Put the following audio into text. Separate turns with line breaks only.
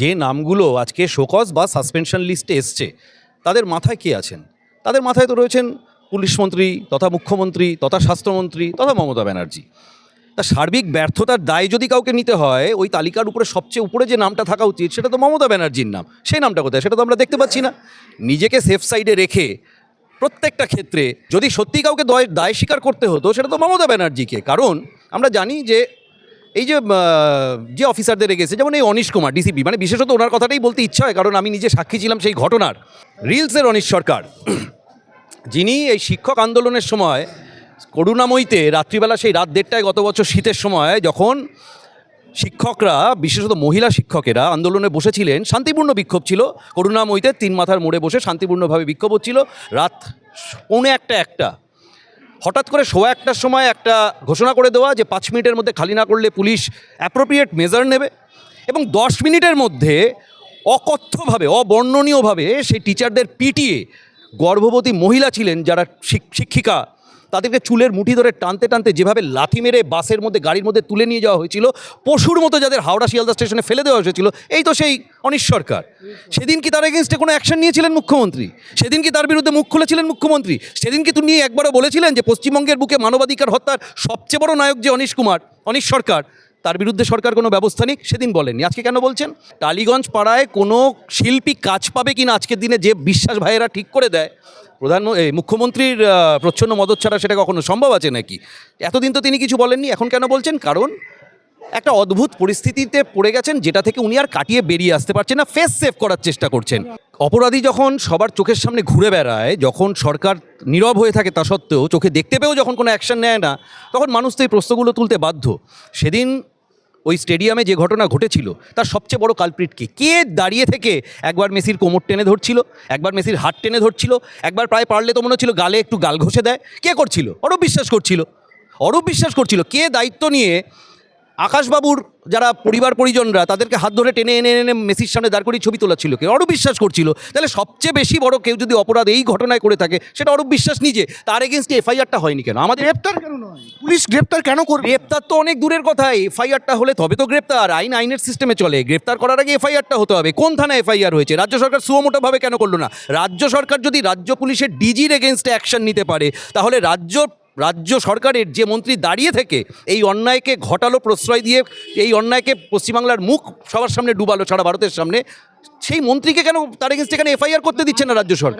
যে নামগুলো আজকে শোকজ বা সাসপেনশন লিস্টে এসছে, তাদের মাথায় কে আছেন? তাদের মাথায় তো রয়েছেন পুলিশ মন্ত্রী তথা মুখ্যমন্ত্রী তথা স্বাস্থ্যমন্ত্রী তথা মমতা ব্যানার্জি। তা সার্বিক ব্যর্থতার দায় যদি কাউকে নিতে হয়, ওই তালিকার উপরে সবচেয়ে উপরে যে নামটা থাকা উচিত, সেটা তো মমতা ব্যানার্জির নাম। সেই নামটা কোথায়? সেটা তো আমরা দেখতে পাচ্ছি না। নিজেকে সেফ সাইডে রেখে প্রত্যেকটা ক্ষেত্রে যদি সত্যি কাউকে দয়, দায় স্বীকার করতে হতো, সেটা তো মমতা ব্যানার্জিকে। কারণ আমরা জানি যে এই যে যে অফিসারদের রেগেছে যেমন এই অনিশ কুমার ডিসিপি মানে বিশেষত ওনার কথাটাই বলতে ইচ্ছা হয়, কারণ আমি নিজে সাক্ষী ছিলাম সেই ঘটনার। রিলসের অনিশ সরকার, যিনি এই শিক্ষক আন্দোলনের সময় করুণাময়ীতে রাত্রিবেলা সেই রাত দেড়টায় গত বছর শীতের সময় যখন শিক্ষকরা, বিশেষত মহিলা শিক্ষকেরা আন্দোলনে বসেছিলেন, শান্তিপূর্ণ বিক্ষোভ ছিল, করুণাময়ীতে তিন মাথার মোড়ে বসে শান্তিপূর্ণভাবে বিক্ষোভ হচ্ছিল, রাত পৌনে একটা একটা হঠাৎ করে সোয়া একটার সময় একটা ঘোষণা করে দেওয়া যে পাঁচ মিনিটের মধ্যে খালি না করলে পুলিশ অ্যাপ্রোপ্রিয়েট মেজার নেবে এবং দশ মিনিটের মধ্যে অকথ্যভাবে, অবর্ণনীয়ভাবে সেই টিচারদের পিটিয়ে গর্ভবতী মহিলা ছিলেন যারা শিক- শিক্ষিকা তাদেরকে চুলের মুঠি ধরে টানতে টানতে যেভাবে লাথি মেরে বাসের মধ্যে, গাড়ির মধ্যে তুলে নিয়ে যাওয়া হয়েছিল, পশুর মতো যাদের হাওড়া শিয়ালদা স্টেশনে ফেলে দেওয়া হয়েছিল, এই তো সেই অনিশ সরকার। সেদিন কি তার এগেনস্টে কোনো অ্যাকশন নিয়েছিলেন মুখ্যমন্ত্রী? সেদিন কি তার বিরুদ্ধে মুখ খুলেছিলেন মুখ্যমন্ত্রী? সেদিন কি তিনি একবারও বলেছিলেন যে পশ্চিমবঙ্গের বুকে মানবাধিকার হত্যার সবচেয়ে বড় নায়ক যে অনিশ কুমার, অনিশ সরকার? তার বিরুদ্ধে সরকার কোনো ব্যবস্থা নিক সেদিন বলেননি। আজকে কেন বলছেন? টালিগঞ্জ পাড়ায় কোনো শিল্পী কাজ পাবে কিনা আজকের দিনে যে বিশ্বাস ভাইয়েরা ঠিক করে দেয়, প্রধান মুখ্যমন্ত্রীর প্রচ্ছন্ন মদত ছাড়া সেটা কখনো সম্ভব আছে নাকি? এতদিন তো তিনি কিছু বলেননি, এখন কেন বলছেন? কারণ একটা অদ্ভুত পরিস্থিতিতে পড়ে গেছেন, যেটা থেকে উনি আর কাটিয়ে বেরিয়ে আসতে পারছেন না ফেস সেভ করার চেষ্টা করছেন। অপরাধী যখন সবার চোখের সামনে ঘুরে বেড়ায়, যখন সরকার নীরব হয়ে থাকে তা সত্ত্বেও, চোখে দেখতে পেয়েও যখন কোনো অ্যাকশন নেয় না, তখন মানুষ তো এই প্রশ্নগুলো তুলতে বাধ্য। সেদিন ওই স্টেডিয়ামে যে ঘটনা ঘটেছিল, তার সবচেয়ে বড় কালপ্রিট কে? কে দাঁড়িয়ে থেকে একবার মেসির কোমর টেনে ধরছিল, একবার মেসির হাত টেনে ধরছিল, একবার প্রায় পারলে তো মনে হচ্ছিল গালে একটু গাল ঘষে দেয়। কে করছিল? অরূপ বিশ্বাস করছিল। অরূপ বিশ্বাস করছিল। কে দায়িত্ব নিয়ে আকাশবাবুর যারা পরিবার পরিজনরা তাদেরকে হাত ধরে টেনে এনে এনে মেসির সামনে দাঁড় করিয়ে ছবি তোলা ছিল কে অরূপ বিশ্বাস করছিল। তাহলে সবচেয়ে বেশি বড় কেউ যদি অপরাধ এই ঘটনায় করে থাকে সেটা অরূপ বিশ্বাস নিজে। তার এগেনস্টে এফআইআরটা হয়নি কেন? আমাদের
গ্রেপ্তার কেন নয়? পুলিশ গ্রেপ্তার কেন করবে?
গ্রেপ্তার তো অনেক দূরের কথা। এফআইআরটা হলে তবে তো গ্রেপ্তার। আইন আইনের সিস্টেমে চলে। গ্রেপ্তার করার আগে এফআইআরটা হতে হবে। কোন থানায় এফআইআর হয়েছে? রাজ্য সরকার সুমোটোভাবে কেন করল না? রাজ্য সরকার যদি রাজ্য পুলিশের ডিজির এগেনস্টে অ্যাকশন নিতে পারে তাহলে রাজ্য রাজ্য সরকারের যে মন্ত্রী দাঁড়িয়ে থেকে এই অন্যায়কে ঘটালো, প্রশ্রয় দিয়ে এই অন্যায়কে পশ্চিমবাংলার মুখ সবার সামনে ডুবালো সারা ভারতের সামনে, সেই মন্ত্রীকে কেন তার এগেন্স্ট এখানে এফআইআর করতে দিচ্ছে না রাজ্য সরকার?